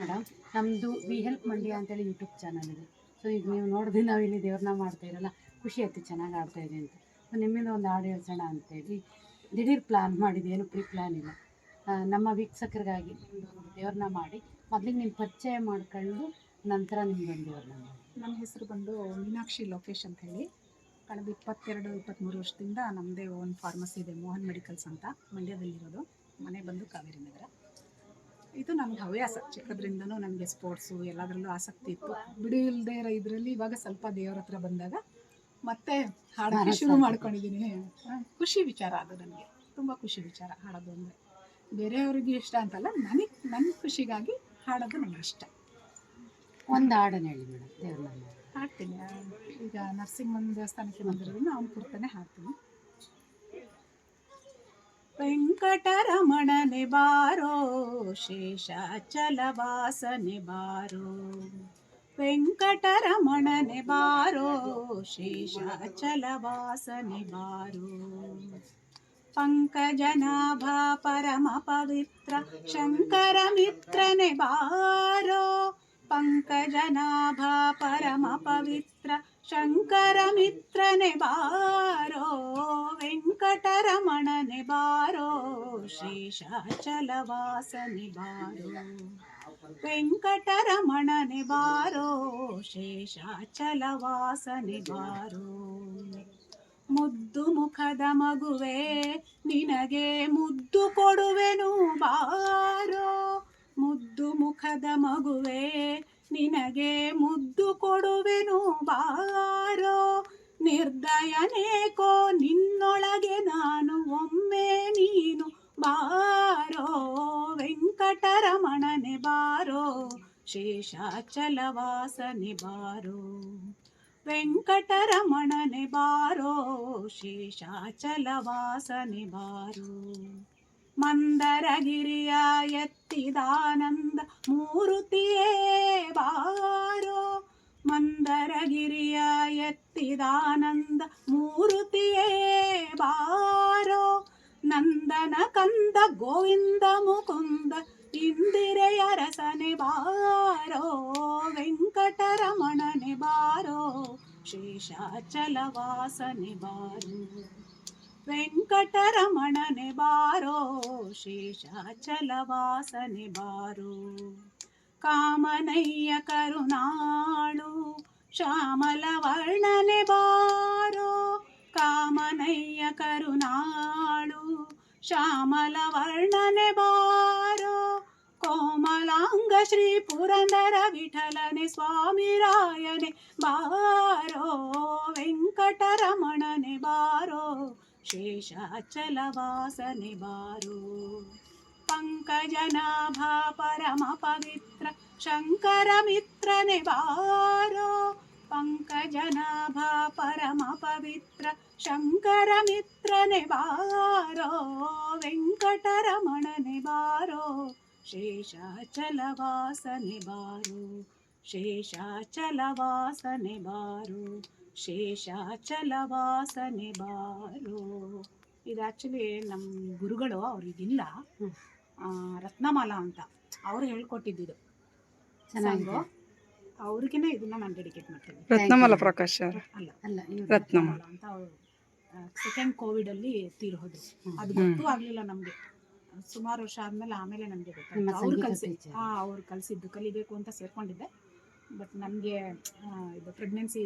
Madam ನಮ್ಮದು V help Mandya ಅಂತೇಳಿ YouTube channel ಇದೆ. ಸೊ ಈಗ ನೀವು ನೋಡಿದ್ರೆ ನಾವು ಇಲ್ಲಿ ದೇವ್ರನ್ನ ಮಾಡ್ತಾ ಇರಲ್ಲ, ಖುಷಿ ಆಯ್ತು, ಚೆನ್ನಾಗಿ ಆಡ್ತಾ ಇದೆ ಅಂತ. ಸೊ ನಿಮ್ಮಿಂದ ಒಂದು ಹಾಡು ಹೇಳ್ಸೋಣ ಅಂತೇಳಿ. ದಿಢೀರ್ ಪ್ಲ್ಯಾನ್ ಮಾಡಿದ್ದು, ಏನು ಪ್ರೀ ಪ್ಲ್ಯಾನ್ ಇಲ್ಲ. ನಮ್ಮ ವೀಕ್ಷಕರಿಗಾಗಿ ದೇವ್ರನ್ನ ಮಾಡಿ, ಮೊದಲಿಗೆ ನಿಮ್ಮ ಪರಿಚಯ ಮಾಡ್ಕೊಂಡು ನಂತರ ನಿಮ್ದೊಂದು ದೇವ್ರನ್ನ ಮಾಡಿ. ನನ್ನ ಹೆಸರು ಬಂದು ಮೀನಾಕ್ಷಿ ಲೋಕೇಶ್ ಅಂತ ಹೇಳಿ ಕಳೆದ ಇಪ್ಪತ್ತೆರಡು ಇಪ್ಪತ್ತ್ಮೂರು ವರ್ಷದಿಂದ ನಮ್ಮದೇ ಓನ್ ಫಾರ್ಮಸಿ ಇದೆ, ಮೋಹನ್ ಮೆಡಿಕಲ್ಸ್ ಅಂತ ಮಂಡ್ಯದಲ್ಲಿರೋದು. ಮನೆ ಬಂದು ಕಾವೇರಿ ನಗರ. ಇದು ನನಗೆ ಹವ್ಯಾಸ ಚಿಕ್ಕದ್ರಿಂದನೂ ನನಗೆ ಸ್ಪೋರ್ಟ್ಸು ಎಲ್ಲದರಲ್ಲೂ ಆಸಕ್ತಿ ಇತ್ತು. ಬಿಡು ಇಲ್ಲದೆ ಇರೋ ಇದರಲ್ಲಿ ಇವಾಗ ಸ್ವಲ್ಪ ದೇವ್ರ ಹತ್ರ ಬಂದಾಗ ಮತ್ತೆ ಹಾಡೋಕ್ಕೆ ಶುರು ಮಾಡ್ಕೊಂಡಿದ್ದೀನಿ ಖುಷಿ ವಿಚಾರ ಅದು ನನಗೆ ತುಂಬ ಖುಷಿ ವಿಚಾರ ಹಾಡೋದು ಅಂದರೆ. ಬೇರೆಯವ್ರಿಗೆ ಇಷ್ಟ ಅಂತಲ್ಲ ನನಗೆ ನನ್ನ ಖುಷಿಗಾಗಿ ಹಾಡೋದು ನನಗೆ ಇಷ್ಟ. ಒಂದು ಹಾಡನ್ನು ಹೇಳಿ ಮೇಡಮ್ ಹಾಡ್ತೀನಿ. ಈಗ ಈಗ ನರಸಿಂಹನ ದೇವಸ್ಥಾನಕ್ಕೆ ಬಂದಿರೋದ್ರಿಂದ ಅವ್ನ ಕುರ್ತಾನೆ ಹಾಡ್ತೀನಿ. ವೆಂಕಟರಮಣನೆ ಬಾರೋ ಶೇಷಾಚಲವಾಸನೆ ಬಾರೋ ವೆಂಕಟರಮಣನೆ ಬಾರೋ ಶೇಷಾಚಲವಾಸನೆ ಬಾರೋ ಪಂಕಜನಾಭ ಪರಮ ಪವಿತ್ರ ಶಂಕರ ಪಂಕಜನಾಭ ಪರಮ ಶಂಕರ ಮಿತ್ರನೆ ಬಾರೋ, ವೆಂಕಟರಮಣನೆ ಬಾರೋ, ಶೇಷಾಚಲವಾಸನೆ ವೆಂಕಟರಮಣ ವೆಂಕಟರಮಣನೆ ಬಾರೋ, ಶೇಷಾಚಲವಾಸನೆ ಬಾರೋ. ಮುದ್ದು ಮುಖದ ಮಗುವೆ, ನಿನಗೆ ಮುದ್ದು ಕೊಡುವೆನು ಮುದ್ದು ಮುಖದ ಮಗುವೆ, ನಿನಗೆ ಮುದ್ದು ಕೊಡುವೆನು ಬಾರೋ ನಿರ್ದಯನೇಕೋ ನಿನ್ನೊಳಗೆ ನಾನು ಒಮ್ಮೆ ನೀನು ಬಾರೋ ವೆಂಕಟರಮಣನೆ ಬಾರೋ, ಶೇಷಾಚಲವಾಸನೆ ಬಾರೋ. ವೆಂಕಟರಮಣನೆ ಬಾರೋ, ಶೇಷಾಚಲವಾಸನೆ ಬಾರೋ. ಮಂದರಗಿರಿಯ ಎತ್ತಿದಾನಂದ ಮೂರುತಿಯೇ ಬಾರೋ. ಮಂದರಗಿರಿಯ ಎತ್ತಿದಾನಂದ ಮೂರುತಿಯೇ ಬಾರೋ. ನಂದನ ಕಂದ ಗೋವಿಂದ ಮುಕುಂದ ಇಂದಿರೆಯ ರಸನೆ ಬಾರೋ. ವೆಂಕಟರಮಣನೆ ಬಾರೋ. ಶೇಷಾಚಲವಾಸನೆ ಬಾರೋ. ವೆಂಕಟರಮಣನೆ ಬಾರೋ ಶೇಷಾಚಲವಾಸನೆ ಬಾರೋ ಕಾಮನಯ್ಯ ಕರುಣಾಳು ಶ್ಯಾಮಲ ವರ್ಣನೆ ಬಾರೋ ಕಾಮನಯ್ಯ ಕರುಣಾಳು ಶ್ಯಾಮಲ ವರ್ಣನೆ ಬಾರೋ ಕೋಮಲಾಂಗ ಶ್ರೀ ಪುರಂದರ ವಿಠಲನೆ ಸ್ವಾಮಿ ರಾಯನೆ ಬಾರೋ ವೆಂಕಟರಮಣನೆ ಬಾರೋ शेषाचलवासनिवारो पङ्कजनाभा परमपवित्र शङ्करमित्रनिवारो। पङ्कजनाभा परमपवित्र शङ्करमित्रनिवारो। वेङ्कटरमणनिवारो। शेषाचलवासनिवारो। शेषाचलवासनिवारो। ಶೇಷಾಚಲವಾಸನೆ ಬಾರೋ. ಇದು ಆ್ಯಕ್ಚುಲಿ ನಮ್ಮ ಗುರುಗಳು ಅವ್ರಿಗಿಲ್ಲ ರತ್ನಮಾಲಾ ಅಂತ. ಅವ್ರು ಹೇಳ್ಕೊಟ್ಟಿದ್ದು ಚೆನ್ನಾಗಿದೆ. ಅವ್ರಿಗೇನೆ ಇದನ್ನ ನಾನು ಡೆಡಿಕೇಟ್ ಮಾಡ್ತೀನಿ. ರತ್ನಮಾಲ ಪ್ರಕಾಶ್ ಅವರ. ಅಲ್ಲ ಅಲ್ಲ ರತ್ನಮಾಲ ಅಂತ ಅವರು ಸೆಕೆಂಡ್ ಕೋವಿಡ್ ಅಲ್ಲಿ ತೀರ್ಹೋದು. ಅದು. ಗೊತ್ತೂ ಆಗ್ಲಿಲ್ಲ ನಮ್ಗೆ. ಸುಮಾರು ವರ್ಷ ಆದ್ಮೇಲೆ ಆಮೇಲೆ ನಮ್ಗೆ ಗೊತ್ತಾಯ್ತು. ಅವ್ರು ಕಲ್ಸಿ. ಹಾ ಅವ್ರು ಕಲ್ಸಿದ್ದು ಕಲಿಬೇಕು ಅಂತ ಸೇರ್ಕೊಂಡಿದ್ದೆ. ಬಟ್ ನನಗೆ ಇದು ಪ್ರೆಗ್ನೆನ್ಸಿ